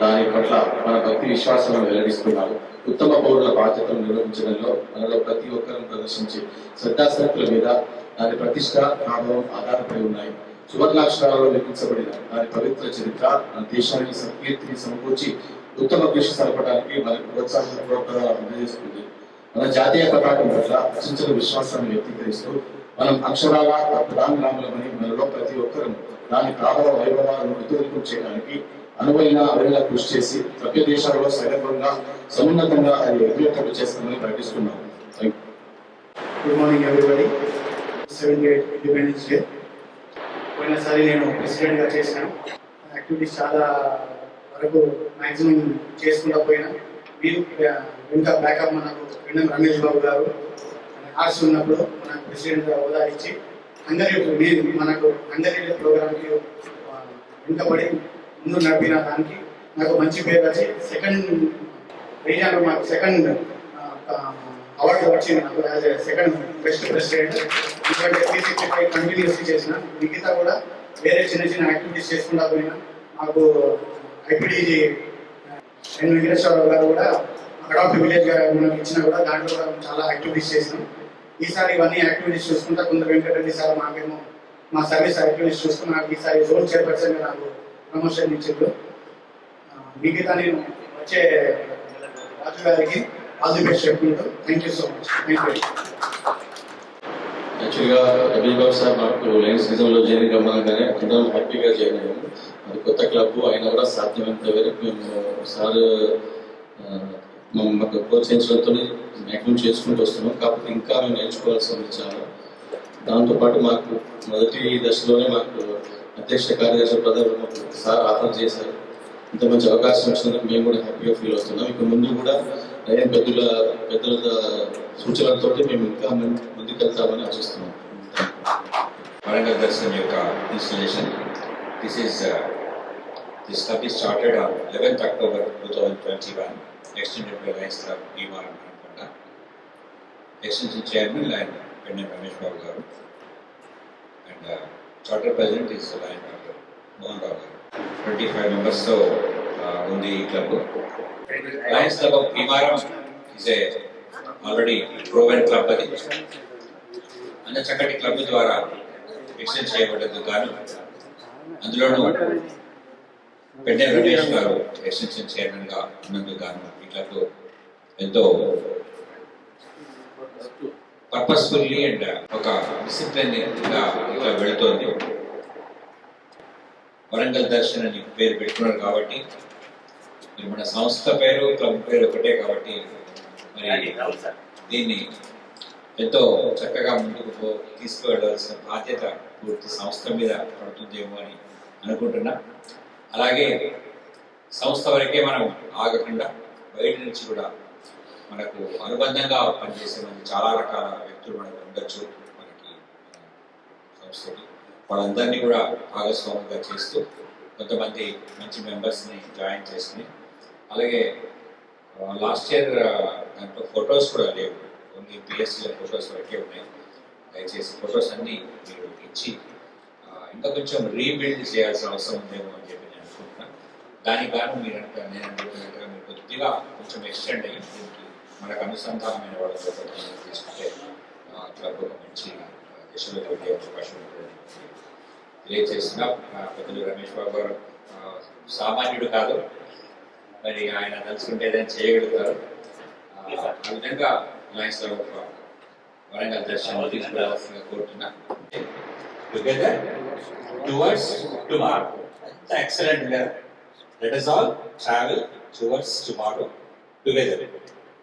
దాని పట్ల మన భక్తి విశ్వాసాలను వెల్లడిస్తున్నారు. ఉత్తమ పౌరుల బాధ్యతను నిర్వహించడంలో మనలో ప్రతి ఒక్కరూ ప్రదర్శించి శ్రద్ధాశక్తుల మీద దాని ప్రతిష్ట ప్రభావం ఆధారపడి ఉన్నాయి. సువర్ణాక్షరాలలో నిర్మించబడిన దాని పవిత్ర చరిత్ర మన దేశానికి సంకీర్తిని సమకూర్చి ఉత్తమ కృషి సరపడానికి మనకు ప్రోత్సాహపూర్వకంగా అందజేస్తుంది. మన జాతీయ పతాకం పట్ల అచంచల విశ్వాసాన్ని వ్యక్తీకరిస్తూ మనం అక్షరాల ప్రాంగణములమని మనలో ప్రతి ఒక్కరూ దాని ప్రాభవ వైభవాలను వితూరితం చేయడానికి అనువైన అవిరళ కృషి చేసి సభ్య దేశాలలో సగర్వంగా సమున్నతంగా అది ఎదురేటట్టు చేస్తామని ప్రకటిస్తున్నాం good morning everybody seven eight independence day పోయినసారి నేను ప్రెసిడెంట్గా చేశాను. యాక్టివిటీస్ చాలా వరకు మ్యాక్సిమం చేసుకుంటా పోయినా. మీరు ఇంకా బ్యాకప్ మనకు వెన్నం రమేష్ బాబు గారు ఆర్ట్స్ ఉన్నప్పుడు మనకు ప్రెసిడెంట్గా హోదా ఇచ్చి అందరి మీరు మనకు అందరి ప్రోగ్రామ్కి వెనుకబడి ముందు నడిపిన దానికి నాకు మంచి పేరు వచ్చి సెకండ్ రీజన్లో మాకు సెకండ్ అవార్డు వచ్చింది నాకు యాజ్ సెకండ్ బెస్ట్ ప్రెసిడెంట్ ఎందుకంటే త్రీ సిక్స్టీ ఫైవ్ కంటిన్యూస్లీ చేసిన. మిగతా కూడా వేరే చిన్న చిన్న యాక్టివిటీస్ చేసుకుంటా పోయినా. మాకు ఐపీడీజీ ఎన్ వెంకటేశ్వరరావు గారు కూడా అడాప్ట్ విలేజ్ గారు మనకి ఇచ్చినా కూడా దాంట్లో కూడా చాలా యాక్టివిటీస్ చేసినాం. ఈసారి ఇవన్నీ యాక్టివిటీస్ చూసుకుంటా కొందరు వెంకటరెడ్డి సార్ మాకేమో మా సర్వీస్ యాక్టివిటీస్ చూసుకున్నా నాకు ఈసారి జోన్ చైర్పర్సన్గా నాకు ప్రమోషన్ ఇచ్చిండ్రు మిగతా నేను వచ్చే రాజు గారికి ఆల్ ది బెస్ట్ చెప్పుకుంటూ thank you so much thank you యాక్చువల్గా రవి బాబు సార్ నాకు లయన్స్ నిజంలో జాయిన్ కమ్మనగానే అందరం హ్యాపీగా జాయిన్ అయ్యాము అది కొత్త క్లబ్ అయినా కూడా సాధ్యమైనంత వరకు మేము సార్ మాకు ప్రోత్సహించడంతో మ్యాక్సిమం చేసుకుంటూ వస్తున్నాం. కాకపోతే ఇంకా మేము నేర్చుకోవాల్సి ఉంది చాలా. దాంతోపాటు మాకు మొదటి దశలోనే మాకు అధ్యక్ష కార్యదర్శి ప్రదర్శన సార్ ఆఫర్ చేశారు ఇంత మంచి అవకాశం వచ్చినందుకు మేము కూడా హ్యాపీగా ఫీల్ అవుతున్నాం ఇక ముందు కూడా రైన్ పెద్దల పెద్దల సూచనలతో మేము ఇంకా ముందుకు వెళ్తామని ఆశిస్తున్నాం వరంగల్ దర్శనం యొక్క installation this is this club ఈ started on eleventh October two thousand twenty one extended by Lions club Bheemaram అనుకుంటా ఎక్స్టెన్షన్ చైర్మన్ అండ్ పెండెన్ రమేష్ బాబు గారు and doctor president is lion doctor Mohan Rao గారు ట్వంటీ ఫైవ్ మెంబర్స్తో ఉంది ఈ club Lions club of Bheemaram is a already proven club అది అంత చక్కటి క్లబ్ ద్వారా ఎక్స్టెండ్ చేయబడ్డందుకు గాను అందులోనూ పెండే వెంకటేష్ గారు ఎక్స్టెన్షన్ చైర్మన్గా ఉన్నందుకు గాను ఈ క్లబ్ ఎంతో పర్పస్ఫుల్లీ అండ్ ఒక డిసిప్లిన్గా ఇట్లా వెళుతోంది. వరంగల్ దర్శన్ అని పేరు పెట్టుకున్నారు కాబట్టి మరి మన సంస్థ పేరు క్లబ్ పేరు ఒకటే కాబట్టి మరి దీన్ని ఎంతో చక్కగా ముందుకు తీసుకువెళ్ళవలసిన బాధ్యత పూర్తి సంస్థ మీద పడుతుందేమో అని అనుకుంటున్నా. అలాగే సంస్థ వరకే మనం ఆగకుండా బయట నుంచి కూడా మనకు అనుబంధంగా పనిచేసే మంది చాలా రకాల వ్యక్తులు మనకు ఉండొచ్చు మనకి మన సంస్థకి వాళ్ళందరినీ కూడా భాగస్వామిగా చేస్తూ కొంతమంది మంచి మెంబర్స్ని జాయిన్ చేసుకుని అలాగే లాస్ట్ ఇయర్ దాంట్లో ఫొటోస్ కూడా లేవు. ఓన్లీ పిఎస్సీలో ఫొటోస్ వరకే ఉన్నాయి. దయచేసి ఫొటోస్ అన్నీ మీరు ఇచ్చి ఇంకా కొంచెం రీబిల్డ్ చేయాల్సిన అవసరం ఉందేమో అని చెప్పి నేను అనుకుంటున్నాను దానికి గాను మీరు నేను అనుకుంటున్నట్టుగా మీరు కొద్దిగా కొంచెం ఎక్స్టెండ్ అయ్యి దీనికి మనకు అనుసంధానమైన వాళ్ళతో తీసుకుంటే క్లబ్ ఒక మంచి దశలోకి అవకాశం తెలియజేసిన పెద్దలు రమేష్ బాబు గారు సామాన్యుడు కాదు. మరి ఆయన తలుచుకుంటే ఏదైనా చేయగలుగుతారు. ఆ, విధంగా లయన్స్ క్లబ్ ఆఫ్ వరంగల్ దర్శనం తీసుకురావాల్సిందిగా కోరుతున్నా. Together towards tomorrow excellent let us all travel towards tomorrow together.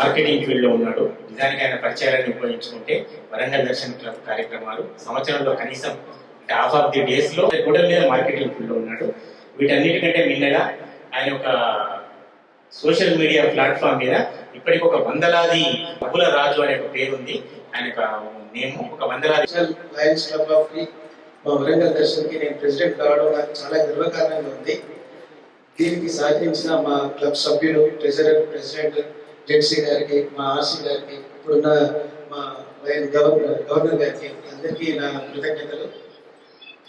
Marketing ఫీల్డ్లో ఉన్నాడు. నిజానికి ఆయన పరిచయాలను ఉపయోగించుకుంటే వరంగల్ దర్శన్ క్లబ్ కార్యక్రమాలు సంవత్సరంలో కనీసం హాఫ్ ఆఫ్ ది డేస్లో మీద మార్కెటింగ్ ఫీల్డ్లో ఉన్నాడు. వీటన్నిటికంటే మిన్నగా ఆయన ఒక సోషల్ మీడియా ప్లాట్ఫామ్ మీద ఇప్పటికి ఒక వందలాది బహుళ రాజు అనే ఒక పేరు ఉంది ఆయన యొక్క నేమ్ ఒక వందలాది లయన్స్ క్లబ్ ఆఫ్కి మా వరంగల్ దర్శన్కి నేను ప్రెసిడెంట్ కావడం నాకు చాలా గర్వకారణంగా ఉంది. దీనికి సహకరించిన మా క్లబ్ సభ్యులు ట్రెజరర్ ప్రెసిడెంట్ జెడ్సీ గారికి మా ఆర్సీ గారికి ఇప్పుడున్న మా వైన్ గవర్నర్ గవర్నర్ గారికి అందరికీ నా కృతజ్ఞతలు.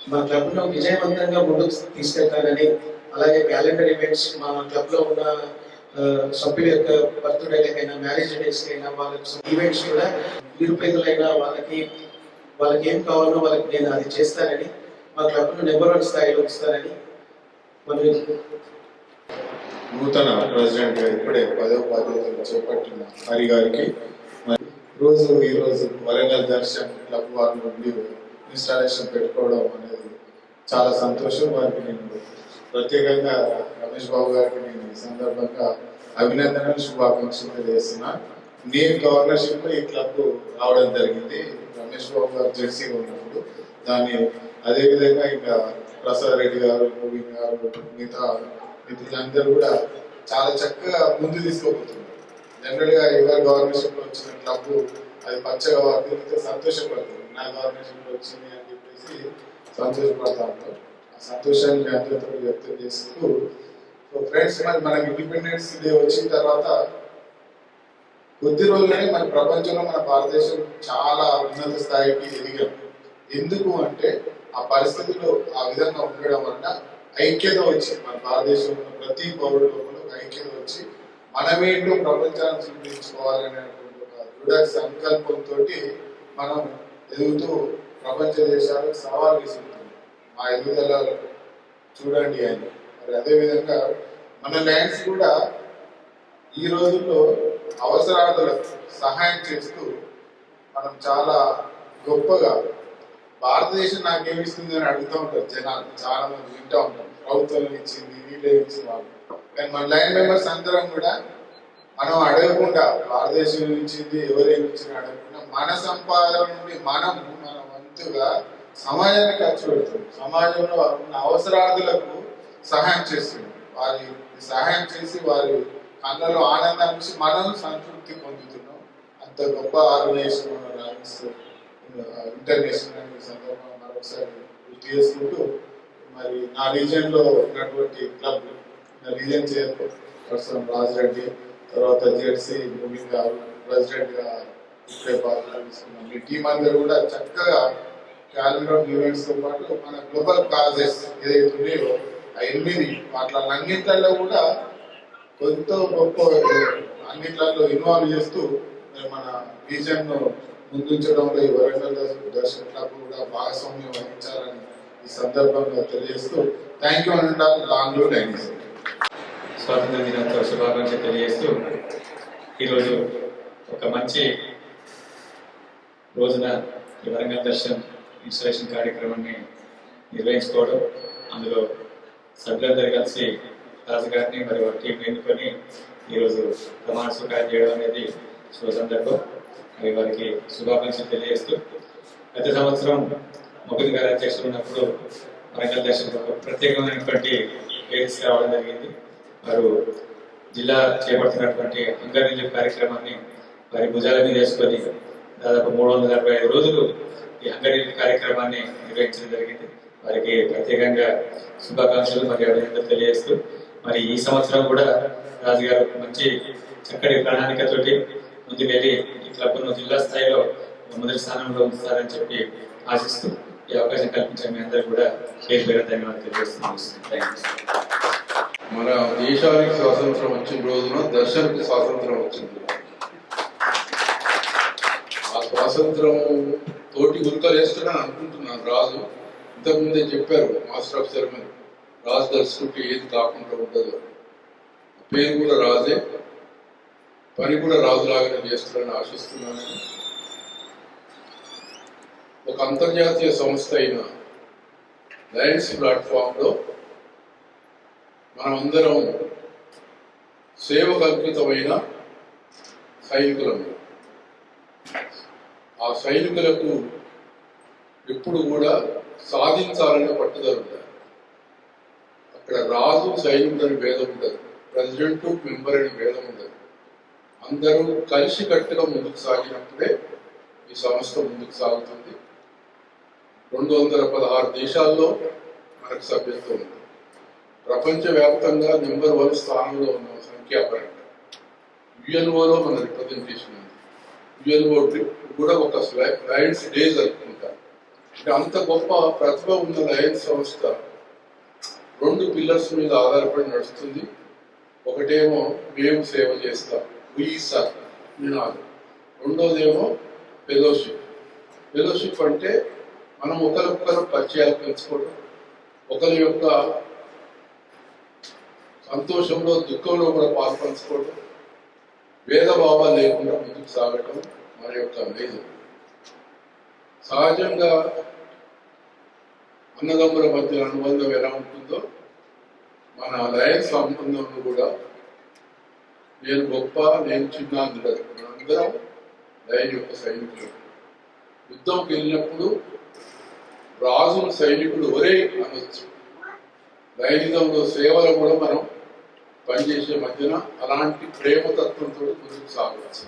మా క్లబ్ను విజయవంతంగా ముందుకు తీసుకెళ్తానని అలాగే క్యాలెండర్ ఈవెంట్స్ మా క్లబ్లో ఉన్న సభ్యుల యొక్క బర్త్డేలకైనా మ్యారేజ్ డేస్కైనా వాళ్ళకి ఈవెంట్స్ కూడా నిరుపేదలైన వాళ్ళకి వాళ్ళకి ఏం కావాలో వాళ్ళకి నేను అది చేస్తానని మా క్లబ్ను నెంబర్ వన్ స్థాయిలో ఉంచుతానని మరి నూతన ప్రెసిడెంట్గా ఇప్పుడే పదో బాధ్యతలు చేపట్టిన హరి గారికి మరి రోజు ఈ రోజు వరంగల్ దర్శనం క్లబ్ వారి నుండి ఇన్స్టాలేషన్ పెట్టుకోవడం అనేది చాలా సంతోషం వారికి నేను ప్రత్యేకంగా రమేష్ బాబు గారికి నేను ఈ సందర్భంగా అభినందనలు శుభాకాంక్షలు తెలియజేస్తున్నా. నేను గవర్నర్షిప్ ఈ క్లబ్ రావడం జరిగింది. రమేష్ బాబు గారు జెర్సీగా ఉన్నప్పుడు దాన్ని అదేవిధంగా ఇంకా ప్రసాద్ రెడ్డి గారు గోవింద్ గారు మిగతా మిత్రులందరూ కూడా చాలా చక్కగా ముందు తీసుకోబోతున్నారు. జనరల్గా ఎవరి గవర్నర్షిప్లో వచ్చిన క్లబ్ అది పచ్చగా వార్తలతో సంతోషపడుతుంది నా గవర్నర్షిప్లో వచ్చింది అని చెప్పేసి సంతోషపడతా ఉంటారు ఆ సంతోషాన్ని అందరితో వ్యక్తం చేస్తూ సో ఫ్రెండ్స్ మరి మనకి ఇండిపెండెన్స్ డే వచ్చిన తర్వాత కొద్ది రోజులనే మన ప్రపంచంలో మన భారతదేశం చాలా ఉన్నత స్థాయికి ఎదిగాం. ఎందుకు అంటే ఆ పరిస్థితులు ఆ విధంగా ఉండడం వల్ల ఐక్యత వచ్చి మన భారతదేశంలో ప్రతి పౌరుడు లోపల ఐక్యత వచ్చి మనమేంటో ప్రపంచాన్ని చూపించుకోవాలనేటువంటి ఒక దృఢ సంకల్పంతో మనం ఎదుగుతూ ప్రపంచ దేశాలకు సవాల్ విసురుతున్నాం. మా ఎదుగుదల చూడండి అని మరి అదేవిధంగా మన ల్యాండ్స్ కూడా ఈ రోజుల్లో అవసరార్థులకు సహాయం చేస్తూ మనం చాలా గొప్పగా భారతదేశం నాకేమిస్తుంది అని అడుగుతూ ఉంటారు జనాలు. చాలా మంది వింటూ ఉంటారు. ప్రభుత్వం ఇచ్చింది వీళ్ళే ఇచ్చిన వాళ్ళు. కానీ మన లైన్ మెంబర్స్ అందరం కూడా మనం అడగకుండా భారతదేశం ఇచ్చింది ఎవరేమి అడగకుండా మన సంపాదన నుండి మనం మన వంతుగా సమాజాన్ని ఖర్చు పెడుతుంది. సమాజంలో ఉన్న అవసరార్థులకు సహాయం చేస్తుంది. వారి సహాయం చేసి వారి కళ్ళలో ఆనందాన్ని మనం సంతృప్తి పొందుతున్నాం. అంత గొప్ప ఆర్గనైజేషన్ మన ఇంటర్నేషనల్ సందర్భంగా మరొకసారి గుర్తు చేసుకుంటూ మరి నా రీజియన్లో ఉన్నటువంటి క్లబ్ నా రీజియన్ చైర్పర్సన్ రాజరెడ్డి తర్వాత జెడ్సీ మూవింగ్ గారు ప్రెసిడెంట్గా మీ టీం అందరూ కూడా చక్కగా క్యాలెండర్ ఈవెంట్స్తో పాటు మన గ్లోబల్ కాజెస్ ఏదైతే ఉన్నాయో ఆ ఎనిమిది వాటి అన్నింటిలో కూడా కొంత గొప్ప అన్నిట్లలో ఇన్వాల్వ్ చేస్తూ మన రీజన్ ముందుంచడంలో ఈ వరంగల్ దర్శన క్లబ్ కూడా భాగస్వామ్యం వహించాలని ఈ సందర్భంగా తెలియజేస్తూ thank you and long thank you స్వాతంత్ర దినోత్సవ శుభాకాంక్షలు తెలియజేస్తూ ఈరోజు ఒక మంచి రోజున ఈ వరంగల్ దర్శన్ ఇన్స్టలేషన్ కార్యక్రమాన్ని నిర్వహించుకోవడం అందులో సభ్యులందరూ కలిసి రాజుగారిని మరి వారి టీం ఎన్నుకొని ఈరోజు ప్రమాణ స్వీకారం చేయడం అనేది శుభ సందర్భం. మరి వారికి శుభాకాంక్షలు తెలియజేస్తూ గత సంవత్సరం మొగ్గుది గారి అధ్యక్షులు ఉన్నప్పుడు వరంగల్ దర్శన్ ప్రత్యేకమైనటువంటి పేరెంట్స్ రావడం జరిగింది. వారు జిల్లా చేపడుతున్నటువంటి అంగర్ రిలీఫ్ కార్యక్రమాన్ని వారి భుజాల మీద వేసుకొని దాదాపు మూడు వందల అరవై ఐదు రోజులు ఈ అంగర్ రిలీఫ్ కార్యక్రమాన్ని నిర్వహించడం జరిగింది. వారికి ప్రత్యేకంగా శుభాకాంక్షలు మరియు అభినందనలు తెలియజేస్తూ మరి ఈ సంవత్సరం కూడా రాజుగారు మంచి చక్కటి ప్రణాళికతోటి ముందుకెళ్ళి క్లబ్ను జిల్లా స్థాయిలో మొదటి స్థానంలో ఉంచుతారని చెప్పి ఆశిస్తూ ఈ అవకాశం కల్పించిన మీ అందరూ కూడా పేరు పేరు ధన్యవాదాలు తెలియజేస్తున్నాను. మన దేశానికి స్వాతంత్రం వచ్చిన రోజున దర్శనకి స్వాతంత్రం వచ్చింది. ఆ స్వాతంత్రం తోటి ఉరకలేస్తున్నా అనుకుంటున్నాను. రాజు ఇంతకుముందే చెప్పారు మాస్టర్ ఆఫ్ సెరమనీ. రాజు దర్శకుడికి ఏది కాకుండా ఉండదు. పేరు కూడా రాజే. పని కూడా రాజులాగానే చేస్తారని ఆశిస్తున్నాను. ఒక అంతర్జాతీయ సంస్థ అయిన లయన్స్ ప్లాట్ఫామ్లో మనమందరం సేవ కల్పితమైన సైనికులను ఆ సైనికులకు ఎప్పుడు కూడా సాధించాలనే పట్టుదల ఉండాలి. అక్కడ రాజు సైనికుడు అని భేదం ఉండదు. ప్రెసిడెంట్ మెంబర్ అని భేదం ఉండదు. అందరూ కలిసి కట్టుగా ముందుకు సాగినప్పుడే ఈ సంస్థ ముందుకు సాగుతుంది. రెండు వందల పదహారు దేశాల్లో మనకు సభ్యత్వం ఉంది. ప్రపంచవ్యాప్తంగా నెంబర్ వన్ స్థానంలో ఉన్న సంఖ్యాపరంగా యుఎన్ఓలో మన రిప్రజెంటేషన్ ఉంది. యుఎన్ఓ కూడా ఒక లయన్స్ డే జరుపుకుంటారు అంటే అంత గొప్ప ప్రతిభ ఉన్న లయన్స్ సంస్థ రెండు పిల్లర్స్ మీద ఆధారపడి నడుస్తుంది. ఒకటేమో మేము సేవ చేస్తాం. సార్ నినాదం రెండోదేమో ఫెలోషిప్. ఫెలోషిప్ అంటే మనం ఒకరొకరు పరిచయాలు పెంచుకోవడం. ఒకరి యొక్క సంతోషంలో దుఃఖంలో కూడా పాల్పంచుకోవడం. భేదభావాలు లేకుండా ముందుకు సాగటం మన యొక్క మేలు. సహజంగా అన్నదమ్ముల మధ్య అనుబంధం ఎలా ఉంటుందో మన లయన్ సంబంధంలో కూడా నేను గొప్ప నేను చిన్న అందరం. మనందరం యొక్క సైనికులు యుద్ధంకి వెళ్ళినప్పుడు రాజు సైనికుడు ఒరే అనొచ్చు. లైనిజంలో సేవలు కూడా మనం పనిచేసే మధ్యన అలాంటి ప్రేమతత్వంతో ముందుకు సాగవచ్చు.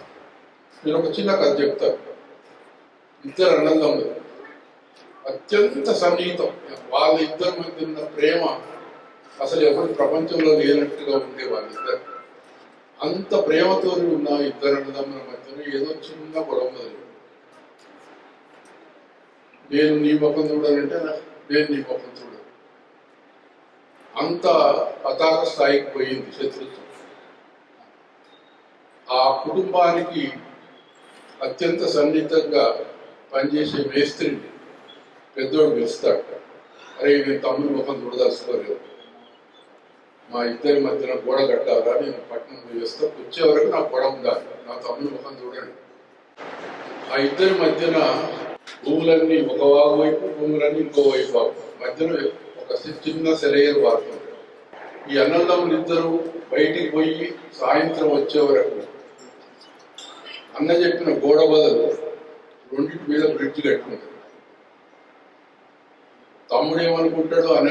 నేను ఒక చిన్న కథ చెప్తాను ఇద్దరు అన్నదమ్ములు. అత్యంత సన్నిహితం. వాళ్ళ ఇద్దరి మధ్య ఉన్న ప్రేమ అసలు ఎవరి ప్రపంచంలో లేనట్టుగా ఉండే వాళ్ళిద్దరు అంత ప్రేమతో ఉన్న ఇద్దరు అన్నదమ్ముల మధ్యన ఏదో చిన్న గొడవ మొదలు. నేను నీ ముఖం చూడాలంటే నేను నీ ముఖం చూడను. అంత పతాక స్థాయికి పోయింది శత్రుత్వం. ఆ కుటుంబానికి అత్యంత సన్నిహితంగా పనిచేసే మేస్త్రిని పెద్దోడు పిలుస్తాడు. అరే నేను తమ్ముడు ముఖం చూడదలుచుకోలేదు. మా ఇద్దరి మధ్యన గోడ కట్టాలా? నేను పట్నం పోయి వచ్చే వరకు నా గొడవ ఉండాలి నా తమ్ముడు ముఖం చూడండి. ఆ ఇద్దరి మధ్యన భూములన్నీ ఒక వాగు వైపు భూములన్నీ ఇంకో వైపు వాగు మధ్యన ఒక చిన్న సెలయేరు వాడుతుంది ఈ అన్నదమ్ములు ఇద్దరు బయటికి పోయి సాయంత్రం వచ్చే వరకు అన్న చెప్పిన గోడ బదులు రెండింటి మీద బ్రిడ్జ్ కట్టుకుంటాడు తమ్ముడు ఏమనుకుంటాడో అన్న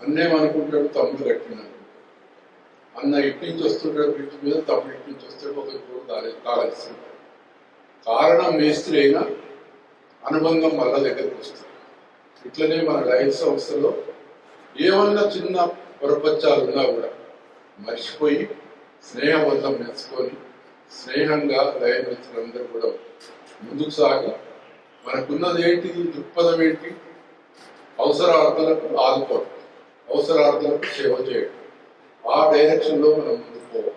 కట్టించాడు అనుకుంటాడు అన్నేమనుకుంటాడు తమ్ముడు కట్టినాడు అన్న ఇటు నుంచి వస్తుంటాడు వీటి మీద తమ్ముడు ఇటు నుంచి వస్తాడు ఒక కూడా దాని కావాల్సి కారణం మేస్త్రి అయినా అనుబంధం మళ్ళా దగ్గరికి వస్తుంది. ఇట్లనే మన లైఫ్ సంస్థలో ఏమన్నా చిన్న పొరపచ్చాలు ఉన్నా కూడా మర్చిపోయి స్నేహబంధం మెచ్చుకొని స్నేహంగా లైన్ మిత్రులందరూ కూడా ముందుకు సాగి మనకున్నది ఏంటి దృక్పథం ఏంటి అవసరార్థులకు ఆదుకోవడం. అవసరార్థులకు సేవ చేయడం ఆ డైరెక్షన్లో మనం ముందుకు పోవాలి.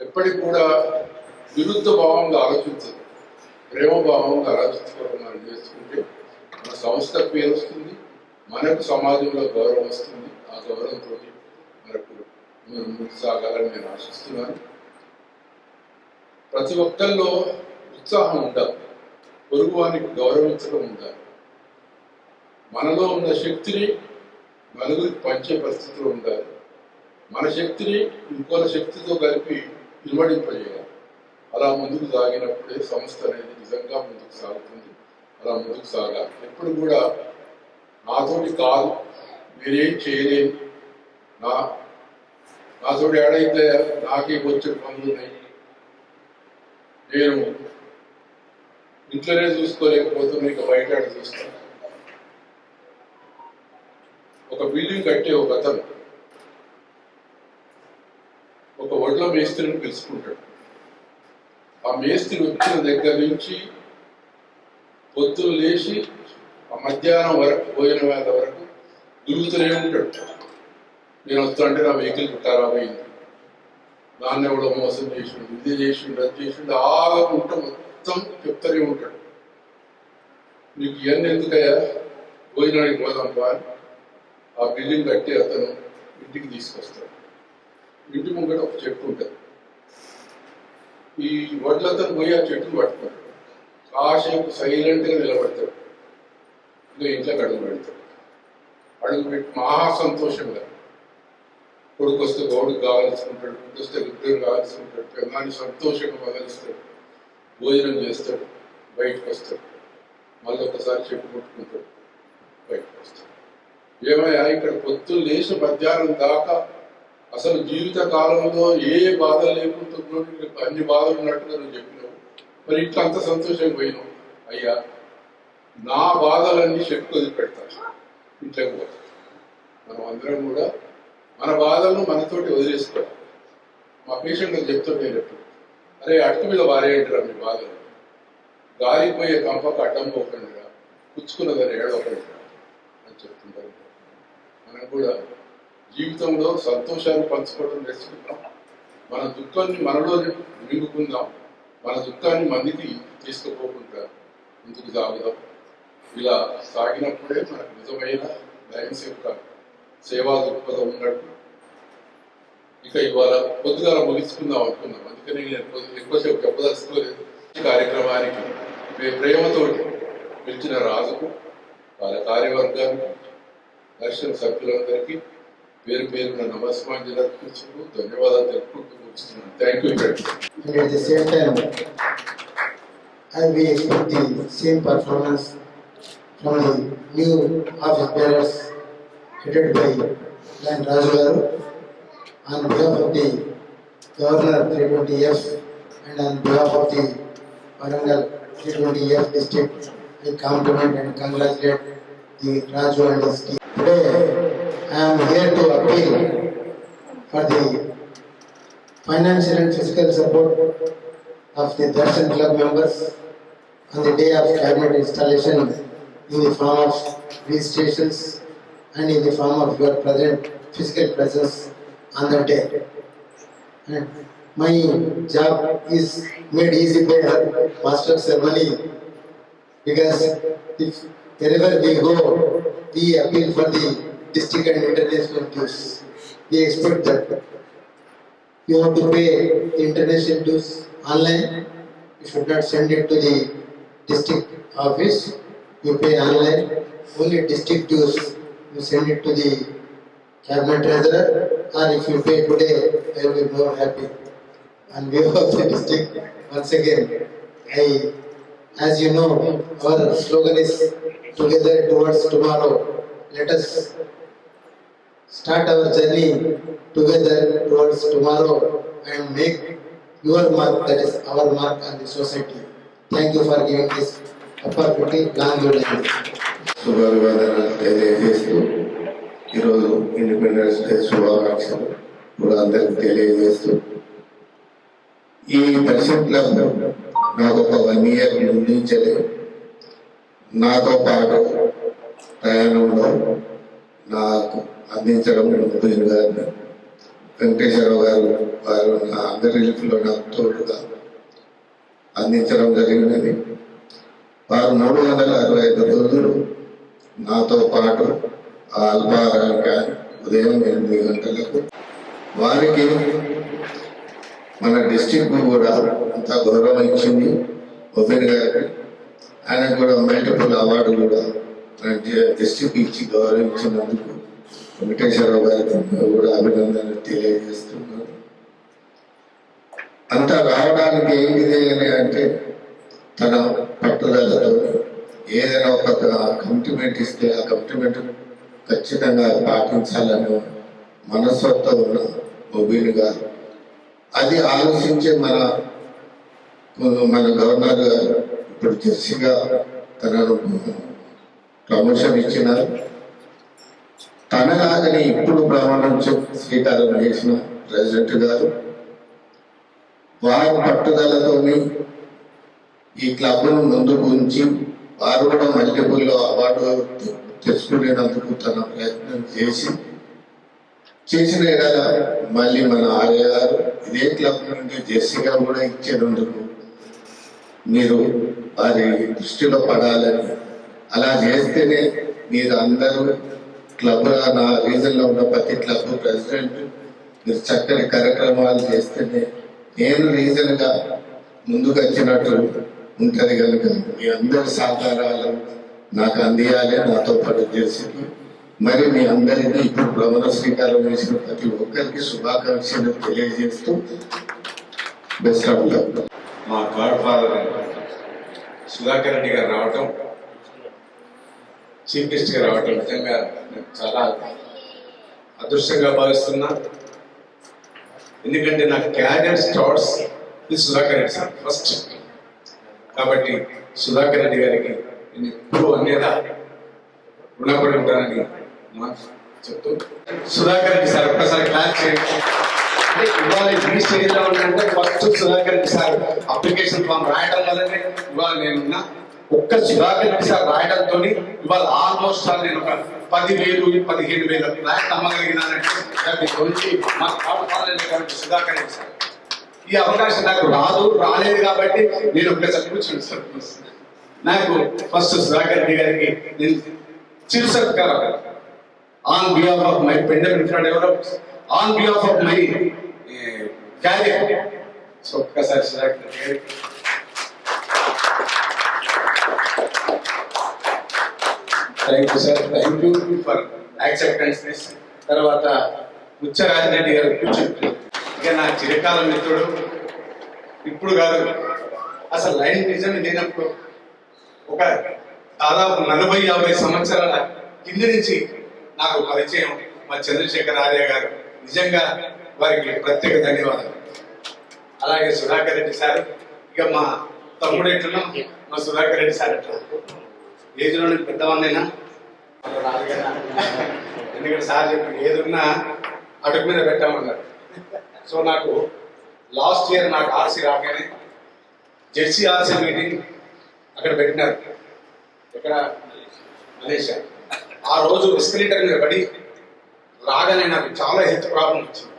ఎప్పటికి కూడా విరుద్ధ భావంగా ఆలోచించదు. ప్రేమ భావంగా ఆలోచించుకోవడం మనం చేసుకుంటే మన సంస్థ పేరు వస్తుంది మనకు సమాజంలో గౌరవం వస్తుంది. ఆ గౌరవంతో మనకు మనం ముందుకు సాగాలని నేను ఆశిస్తున్నాను. ప్రతి ఒక్కరిలో ఉత్సాహం ఉండాలి. పొరుగువానికి గౌరవించడం ఉండాలి. మనలో ఉన్న శక్తిని నలుగురికి పంచే పరిస్థితిలో ఉండాలి మన శక్తిని ఇంకోల శక్తితో కలిపి ఇనుమడింపజేయాలి. అలా ముందుకు సాగినప్పుడే సంస్థ అనేది నిజంగా ముందుకు సాగుతుంది. అలా ముందుకు సాగాలి. ఎప్పుడు కూడా నాతోటి కాదు. మీరేం చేయలేను నా నాతోటి ఏడైతే నాకే వచ్చే పనులు ఉన్నాయి. నేను ఇంట్లోనే చూసుకోలేకపోతున్నా ఇక బయట చూస్తాను. ఒక బిల్డింగ్ కట్టే ఒక అతను ఒక వడ్ల మేస్త్రిని పిలుచుకుంటాడు. ఆ మేస్త్రి వచ్చిన దగ్గర నుంచి పొద్దున లేచి ఆ మధ్యాహ్నం వరకు పోయిన వేళ వరకు తిరుగుతూనే ఉంటాడు. నేను వస్తానంటే నా వెహికల్ ఖరాబ్ అయింది దాన్ని ఎవడో మోసం చేసిండు ఇది చేసిండు అది చేసిండు ఆగకుండా మొత్తం చెప్తూనే ఉంటాడు. నీకు ఇవన్నీ ఎందుకయ్యా? భోజనానికి పోదాం బా ఆ బిల్డింగ్ కట్టి అతను ఇంటికి తీసుకొస్తాడు. ఇంటి ముంగట ఒక చెట్టు ఉంటుంది. ఈ వడ్లతను పోయి ఆ చెట్టును పట్టుకుంటాడు. కాసేపు సైలెంట్గా నిలబడతాడు. ఇంకా ఇంట్లోకి అడుగు పెడతాడు. అడుగు పెట్టి మహా సంతోషంగా కొడుకు వస్తే గౌడుకు కావాల్సుకుంటాడు కొడుకు వస్తే బిడ్డకు కావాల్సుకుంటాడు పెద్దాన్ని సంతోషంగా వదిలిస్తాడు భోజనం చేస్తాడు బయటకు వస్తాడు. మళ్ళీ ఒకసారి చెప్పు కొట్టుకుంటాడు బయటకు వస్తాడు. ఏమయ్యా ఇక్కడ పొద్దున్న లేచి మధ్యాహ్నం దాకా అసలు జీవిత కాలంలో ఏ బాధ లేకుండా అన్ని బాధలు ఉన్నట్టుగా నువ్వు చెప్పినావు. మరి ఇట్లా అంత సంతోషంగా పోయినావు. అయ్యా నా బాధలన్నీ చెట్టు వదిలిపెడతాను ఇంట్లోకి పోతాను మనం అందరం కూడా మన బాధలను మనతోటి వదిలేసుకోవాలి. మా పేషెంట్లకు చెప్తుంటే ఎప్పుడు. అరే అట్టు మీద వారేయంటారా మీ బాధలు. గాలిపోయే కంపకు అడ్డం పోకుండా పుచ్చుకున్నదని ఏడవకండిరా అని చెప్తుంటారు. మనం కూడా జీవితంలో సంతోషాన్ని పంచుకోవడం నేర్చుకుందాం. మన దుఃఖాన్ని మనలో మింగుకుందాం మన దుఃఖాన్ని మందికి తీసుకుపోకుండా ముందుకు సాగుదాం. ఇలా సాగినప్పుడే మనకు నిజమైన లైన్స్ యొక్క సేవా దృక్పథం ఉన్నట్టు. ఇక ఇవాళ పొద్దుగాల ముగించుకుందాం అనుకున్నాం. అందుకని నేను ఎక్కువసేపు చెప్పదలుచుకోలేదు. కార్యక్రమానికి మీ ప్రేమతోటి పిలిచిన రాజుకు వాళ్ళ కార్యవర్గానికి దర్శన సభ్యులందరికీ పేరు పేరున నమస్కారం అర్పించుకుంటూ ధన్యవాదాలు తెలుపుకుంటూ కూర్చున్నాను thank you friends And at the same time, we expect the same performance from the new office bearers headed by Lan Raju Garu on behalf of the Governor 320F and on behalf of the Warangal 320F district, I compliment and congratulate the Raju and his team. Today, I am here to appeal for the financial and physical support of the Darshan Club members on the day of cabinet installation in the form of registrations and in the form of your present physical presence on that day. My job is made easy by her master ceremony because if wherever we go, we appeal for the district and international dues. We expect that you have to pay the international dues online. You should not send it to the district office. You pay online. Only district dues, you send it to the cabinet treasurer. Or if you pay today, I will be more happy. On behalf of the district, once again, I, as you know, our slogan is together towards tomorrow. Let us start our journey together towards tomorrow and make your mark, that is our mark on the society. Thank you for giving this opportunity. Long live. శుభాభివాదనాలు తెలియజేస్తూ ఈరోజు independence day శుభాకాంక్షలు కూడా అందరికి తెలియజేస్తూ ఈ దర్శన్ నాకు ఒక వన్ ఇయర్ ముందుంచలే నాతో పాటు ప్రయాణంలో నాకు అందించడం ముఖ్యం గారిని వెంకటేశ్వరరావు గారు వారు నా అందరి రిలీఫ్లో నాకు తోడుగా అందించడం జరిగినది. వారు మూడు వందల అరవై ఐదు రోజులు నాతో పాటు ఆ అల్పాహారానికి ఉదయం ఎనిమిది గంటలకు వారికి మన డిస్టిక్ కూడా అంత గౌరవం ఇచ్చింది. ఒబెన్ గారికి ఆయన కూడా మల్టిపుల్ అవార్డు కూడా మన ఇచ్చి గౌరవించినందుకు వెంకటేశ్వరరావు గారికి కూడా అభినందనలు తెలియజేస్తున్నాను. అంత రావడానికి ఏంటిది అని అంటే తన పట్టుదలతో ఏదైనా ఒక కమిట్మెంట్ ఇస్తే ఆ కమిట్మెంట్ ఖచ్చితంగా పాటించాలని మనస్వత్వం ఉన్న మొబైల్ గారు. అది ఆలోచించే మన మన గవర్నర్ గారు ఇప్పుడు తనను ప్రమోషన్ ఇచ్చినారు కాదని ఇప్పుడు ప్రమాణం శ్రీకారం చేసిన ప్రెసిడెంట్ గారు వారి పట్టుదలతోని ఈ క్లబ్ను ముందుకు ఉంచి వారు కూడా మల్లెపూల్లో అవార్డు తెచ్చుకునేందుకు తన ప్రయత్నం చేసి చేసిన ఎడల మళ్ళీ మన ఆర్య గారు ఇదే క్లబ్ నుండి జెర్సీగా కూడా ఇచ్చేటందుకు మీరు వారి దృష్టిలో పడాలని. అలా చేస్తేనే మీరు అందరూ క్లబ్ నా రీజన్లో ఉన్న ప్రతి క్లబ్ ప్రెసిడెంట్ మీరు చక్కని కార్యక్రమాలు చేస్తేనే నేను రీజన్గా ముందుకు వచ్చినట్టు ఉంటది కనుక మీ అందరి సహకారాలు నాకు అందియాలి నాతో పాటు చేసి మరి మీ అందరికీ ఇప్పుడు భ్రమణ శ్రీకారం వేసిన ప్రతి ఒక్కరికి శుభాకాంక్షలు తెలియజేస్తూ బెస్ట్ ఆఫ్ లక్. మా గాడ్ ఫాదర్. సుధాకర్ రెడ్డి గారు రావటం చీఫ్ గెస్ట్ రావటం నిజంగా నేను చాలా అదృష్టంగా భావిస్తున్నా. ఎందుకంటే నా క్యారియర్ స్టార్ట్స్ ఇది సుధాకర్ రెడ్డి సార్ ఫస్ట్ కాబట్టి సుధాకర్ రెడ్డి గారికి నేను ఎప్పుడు అనేదా రుణపడి ఉంటానని చెప్తూ సుధాకర్ రెడ్డి సార్ ఒక్కసారి క్లాస్ చేయండి. అంటే ఇవాళ ఈ స్టేజ్లో ఉందంటే first Sudhakar sir application form రాయడం వల్లనే ఇవాళ నేనున్నా ఒక్క సుధాకర్ సార్ రాయడంతో ఇవాళ ఆల్మోస్ట్ సార్ నేను ఒక పది వేలు పదిహేను వేల ఫ్లాట్ అమ్మగలిగినానంటే గురించి మా కాపాడాలి సుధాకర్ సార్. ఈ అవకాశం నాకు రాదు రాలేదు కాబట్టి నేను ఒక్కసారి కూర్చుని సార్. నాకు ఫస్ట్ సుధాకర్ రెడ్డి గారికి నేను చిరు సత్కారం. ఆన్ బిహాఫ్ ఆఫ్ మై పెండల్ ఫ్రంట్ ఎవరో on behalf of my career so ఒక్కసారి సుధాకర్ గారికి thank you sir thank you for acceptance తర్వాత ముచ్చరాజిరెడ్డి గారు కూర్చుంటారు. ఇక నా చిరకాల మిత్రుడు ఇప్పుడు కాదు అసలు లైన్ డిజైన్ లేనప్పుడు ఒక దాదాపు నలభై యాభై సంవత్సరాల కింది నుంచి నాకు పరిచయం మా చంద్రశేఖర్ ఆర్య గారు. నిజంగా వారికి ప్రత్యేక ధన్యవాదాలు. అలాగే సుధాకర్ రెడ్డి సార్ ఇక మా తమ్ముడు ఎట్లా మా సుధాకర్ రెడ్డి సార్ ఎట్లా ఏజ్లో నేను పెద్దవాడినైనా. ఎందుకంటే సార్ చెప్పి ఏదున్నా అడుగు మీద పెట్టామన్నారు. సో నాకు లాస్ట్ ఇయర్ నాకు ఆర్సీ రాగానే జెర్సీ ఆర్సీ మీటింగ్ అక్కడ పెట్టినారు. ఇక్కడ మలేషియా. ఆ రోజు ఎస్కలేటర్ మీద పడి రాగానే నాకు చాలా హెల్త్ ప్రాబ్లం వచ్చింది.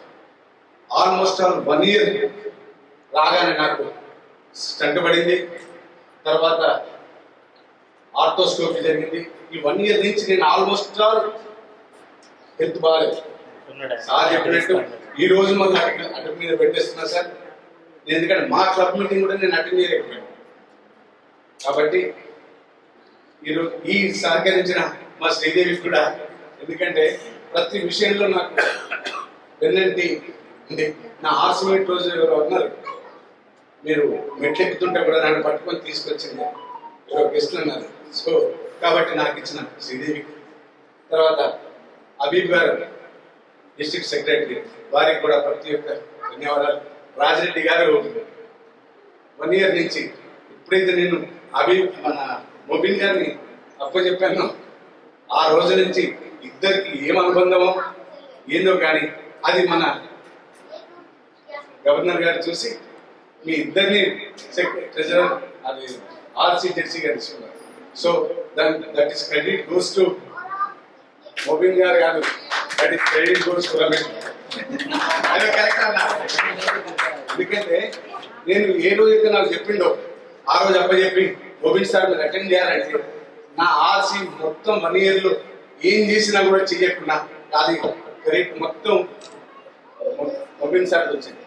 ఆల్మోస్ట్ ఆల్ వన్ ఇయర్ రాగానే నాకు స్టంట్ పడింది. తర్వాత ఆర్థోస్కోపీ జరిగింది. ఈ వన్ ఇయర్ నుంచి నేను ఆల్మోస్ట్ ఆల్ హెల్త్ బాగాలేదు. సార్ చెప్పినట్టు ఈ రోజు మళ్ళీ అటు మీద పెట్టేస్తున్నా సార్. ఎందుకంటే మా క్లబ్ మీటింగ్ కూడా నేను అటెండ్ చేయలేకపోయాను కాబట్టి ఈరోజు ఈ సహకరించిన మా శ్రీదేవికి కూడా ఎందుకంటే ప్రతి విషయంలో నాకు వెన్నంటి అంటే నా ఆర్సిమేట్ రోజు ఎవరు ఉన్నారు మీరు మెట్లెక్కుతుంటే కూడా నన్ను పట్టుకొని తీసుకొచ్చింది ఎవరో గెస్ట్లు సో కాబట్టి నాకు ఇచ్చిన శ్రీదేవి. తర్వాత అబీబ్ గారు డిస్ట్రిక్ట్ సెక్రటరీ వారికి కూడా ప్రతి ఒక్క ధన్యవాదాలు. రాజిరెడ్డి గారు వన్ ఇయర్ నుంచి ఎప్పుడైతే నేను అబీబ్ మన మొబిన్ గారిని అప్పచెప్పాను. ఆ రోజు నుంచి ఇద్దరికి ఏం అనుబంధమో ఏందో కానీ అది మన గవర్నర్ గారు చూసి మీ ఇద్దరిని ట్రెజరర్ అది ఆర్సీ జెడ్సీ గారు తీసుకున్నారు so then that is credit goes to Mobin గారు కాదు that is credit goes to Ramesh ఎందుకంటే నేను ఏ రోజైతే నాకు చెప్పిండో ఆ రోజు అప్పచెప్పి గోవింద్ సార్ మీరు అటెండ్ చేయాలంటే నా ఆర్సీ మొత్తం వన్ ఇయర్లో ఏం చేసినా కూడా చెయ్యకుండా అది క్రెడిట్ మొత్తం మొబిన్ సార్ వచ్చింది.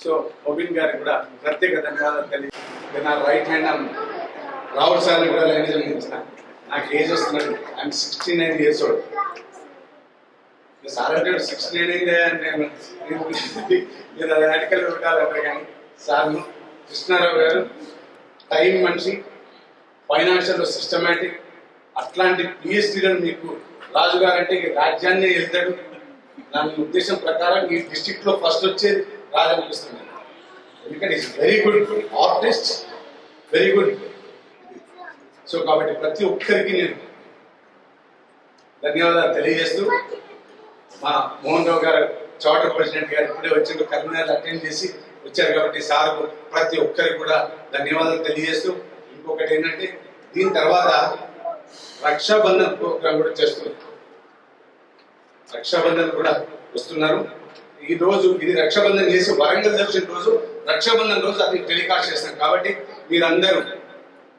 సో మొబిన్ గారికి కూడా ప్రత్యేక ధన్యవాదాలు తెలియదు నా రైట్ హ్యాండ్ ఆన్ రావుల్ సార్ని కూడా లైనిజం ఇచ్చిన నాకు ఏజ్ వస్తున్నాడు. I'm sixty nine years old sir అంటే సిక్స్టీ నైన్ అయిందే అని నేను మీరు అది అడికల్ పెట్టాలంటే కానీ సార్ కృష్ణారావు గారు టైం మనిషి ఫైనాన్షియల్ సిస్టమేటిక్ అట్లాంటి పిహెచ్డీలను మీకు రాజు గారు అంటే రాజ్యాన్ని వెళ్తాడు దాని ఉద్దేశం ప్రకారం ఈ డిస్టిక్లో లో ఫస్ట్ వచ్చేది రాజు అనిపిస్తుంది ఎందుకంటే it's very good artist very good so కాబట్టి ప్రతి ఒక్కరికి నేను ధన్యవాదాలు తెలియజేస్తూ మా మోహన్ రావు గారు చార్టర్ ప్రెసిడెంట్ గారు ఇప్పుడే వచ్చి కరీంనగర్ అటెండ్ చేసి వచ్చారు కాబట్టి సార్ ప్రతి ఒక్కరికి కూడా ధన్యవాదాలు తెలియజేస్తూ ఇంకొకటి ఏంటంటే దీని తర్వాత రక్షాబంధన్ ప్రోగ్రామ్ కూడా చేస్తుంది రక్షాబంధన్ కూడా వస్తున్నారు. ఈ రోజు ఇది రక్షాబంధన్ చేసి వరంగల్ దర్శన రోజు రక్షాబంధన్ రోజు అది టెలికాస్ట్ చేస్తాం. కాబట్టి మీరందరూ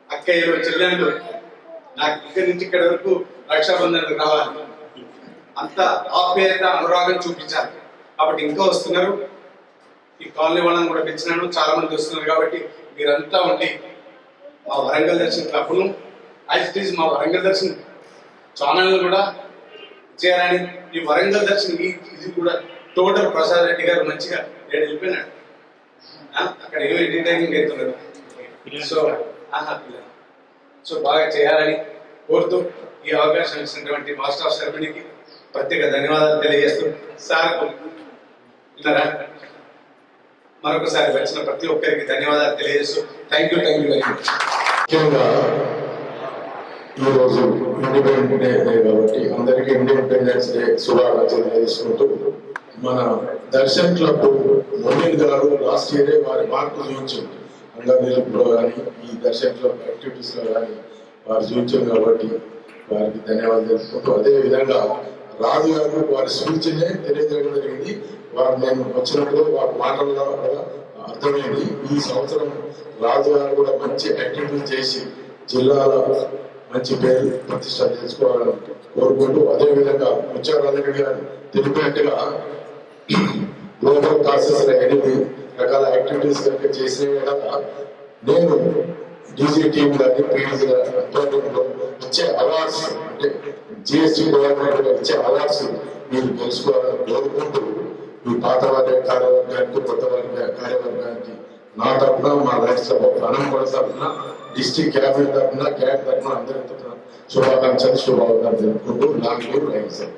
అక్కయ్యలు చెల్లెళ్ళు నాకు ఇక్కడి నుంచి ఇక్కడి వరకు రక్షాబంధన్ రావాలి. అంత ఆప్యాయత అనురాగం చూపించాలి. కాబట్టి ఇంకా వస్తున్నారు. ఈ కాలనీ వాళ్ళని కూడా పెంచినాను చాలా మంది వస్తున్నారు కాబట్టి మీరంతా ఉండి మా వరంగల్ దర్శన్ క్లబ్ను యాజ్ ఇట్ మా వరంగల్ దర్శన్ ఛానల్ కూడా చేయాలని ఈ వరంగల్ దర్శనం ఇది కూడా టోటల్ ప్రసాద్ రెడ్డి గారు మంచిగా నేను వెళ్ళిపోయినాడు అక్కడ ఏమి ఎంటర్టైనింగ్ అవుతున్నారు సో ఆహా సో బాగా చేయాలని కోరుతూ ఈ అవకాశం ఇచ్చినటువంటి మాస్టర్ ఆఫ్ సెరమనీకి ప్రత్యేక ధన్యవాదాలు తెలియజేస్తూ సార్ విన్నారా మరొకసారి వచ్చిన ప్రతి ఒక్కరికి ధన్యవాదాలు తెలియజేస్తూ thank you thank you very much ముఖ్యంగా ఈరోజు ఇండిపెండెంట్ డే కాబట్టి అందరికీ ఇండిపెండెన్స్ డే శుభాకాంక్షలు తెలుసుకుంటూ మన దర్శన్ క్లబ్ మొమిన్ గారు లాస్ట్ ఇయరే వారి మార్పు చూపించారు. అంగనిలుపులో కానీ ఈ దర్శన్ క్లబ్ యాక్టివిటీస్లో కానీ వారు చూపించారు కాబట్టి వారికి ధన్యవాదాలు తెలుసుకుంటూ అదే విధంగా రాజు గారు వారి సూచనే తెలియజేయడం జరిగింది. వారు నేను వచ్చినప్పుడు వారి మాటల్లో కూడా అర్థమైంది ఈ సంవత్సరం రాజు గారు కూడా మంచి యాక్టివిటీస్ చేసి జిల్లాలో మంచి పేరు ప్రతిష్ట చేసుకోవాలని కోరుకుంటూ అదే విధంగా గారు తెలిపినట్టుగా గ్లోబల్ కాసెస్ ఎనిమిది రకాల యాక్టివిటీస్ కనుక చేసిన విధంగా నేను డీజీ టీమ్ కానీ పీడీ ఆధ్వర్యంలో ఇచ్చే అవార్డ్స్ అంటే జిఎస్టీ గవర్నమెంట్ వచ్చే ఇచ్చే అవార్డ్స్ మీరు తెలుసుకోవాలని కోరుకుంటూ మీ పాత వారి కార్యవర్గానికి కొత్త వారి కార్యవర్గానికి నా తరఫున మా రాష్ట్ర ప్రణం కూడా తరఫున డిస్టిక్ క్యాబినెట్ తరఫున క్యాబ్ తరఫున అందరి శుభాకాంక్షలు శుభాకాంక్షలు తెలుపుకుంటూ నాకు రైట్ సార్